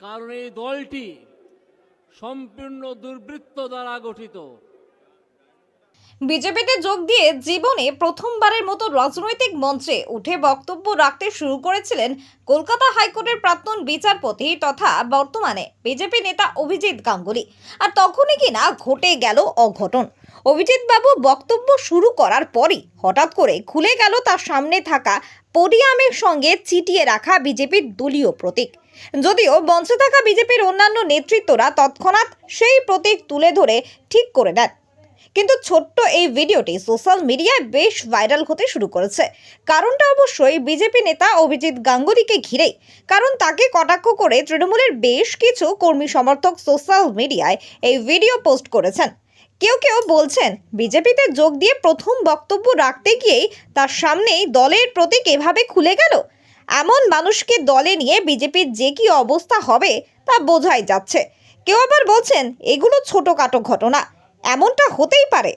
কারণ এই দলটি সম্পূর্ণ দুর্বৃত্ত দ্বারা গঠিত। বিজেপিতে যোগ দিয়ে জীবনে প্রথমবারের মতো রাজনৈতিক মঞ্চে উঠে বক্তব্য রাখতে শুরু করেছিলেন কলকাতা হাইকোর্টের প্রাক্তন বিচারপতি তথা বর্তমানে বিজেপি নেতা অভিজিৎ গাঙ্গুলি। আর তখনই কিনা ঘটে গেল অঘটন। অভিজিৎ বাবু বক্তব্য শুরু করার পরই হঠাৎ করে খুলে গেল তার সামনে থাকা পোডিয়ামের সঙ্গে চিটিয়ে রাখা বিজেপির দলীয় প্রতীক। যদিও মঞ্চে থাকা বিজেপির অন্যান্য নেতৃত্বরা তৎক্ষণাৎ সেই প্রতীক তুলে ধরে ঠিক করে দেন। কিন্তু ছোট্ট এই ভিডিওটি সোশ্যাল মিডিয়ায় বেশ ভাইরাল হতে শুরু করেছে। কারণটা অবশ্যই বিজেপি নেতা অভিজিৎ গাঙ্গুলিকে ঘিরেই। কারণ তাকে কটাক্ষ করে তৃণমূলের বেশ কিছু কর্মী সমর্থক সোশ্যাল মিডিয়ায় এই ভিডিও পোস্ট করেছেন। কেউ কেউ বলছেন, বিজেপিতে যোগ দিয়ে প্রথম বক্তব্য রাখতে গিয়েই তার সামনেই দলের প্রতীক এভাবে খুলে গেল। এমন মানুষকে দলে নিয়ে বিজেপির যে কি অবস্থা হবে তা বোঝাই যাচ্ছে। কেউ আবার বলছেন, এগুলো ছোটোখাটো ঘটনা। এমনটা হতেই পারে।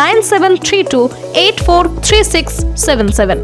nine seven three two eight four three six seven seven